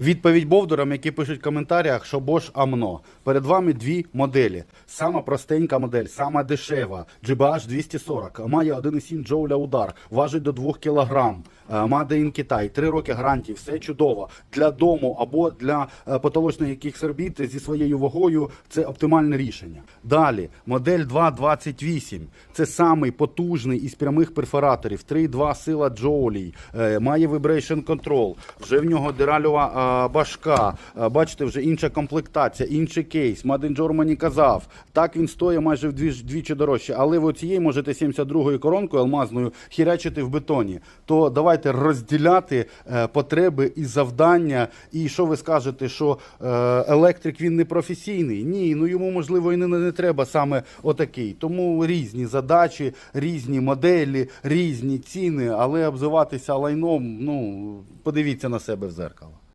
Відповідь Бовдурам, які пишуть в коментарях, що Bosch Amno. Перед вами дві моделі. Сама простенька модель, сама дешева. GBH 240. Має 1,7 джоуля удар, важить до 2 кг. Made in Китай, 3 роки гарантії, все чудово. Для дому або для е, потолочних якихось робіт зі своєю вагою це оптимальне рішення. Далі, модель 228. Це самий потужний із прямих перфораторів. 3,2 сила джоулей, е, має vibration control. Вже в нього диральова е, башка. Е, Бачите, вже інша комплектація, інший кейс. In Germany казав. Так він стоїть майже вдвічі дорожче. Але ви цієї можете 72-ю коронкою алмазною хірячити в бетоні. То давайте розділяти е, потреби і завдання. І що ви скажете, що е, електрик він не професійний? Ні, ну йому можливо і не, не треба саме отакий. Тому різні задачі, різні моделі, різні ціни, але обзиватися лайном, ну подивіться на себе в зеркало.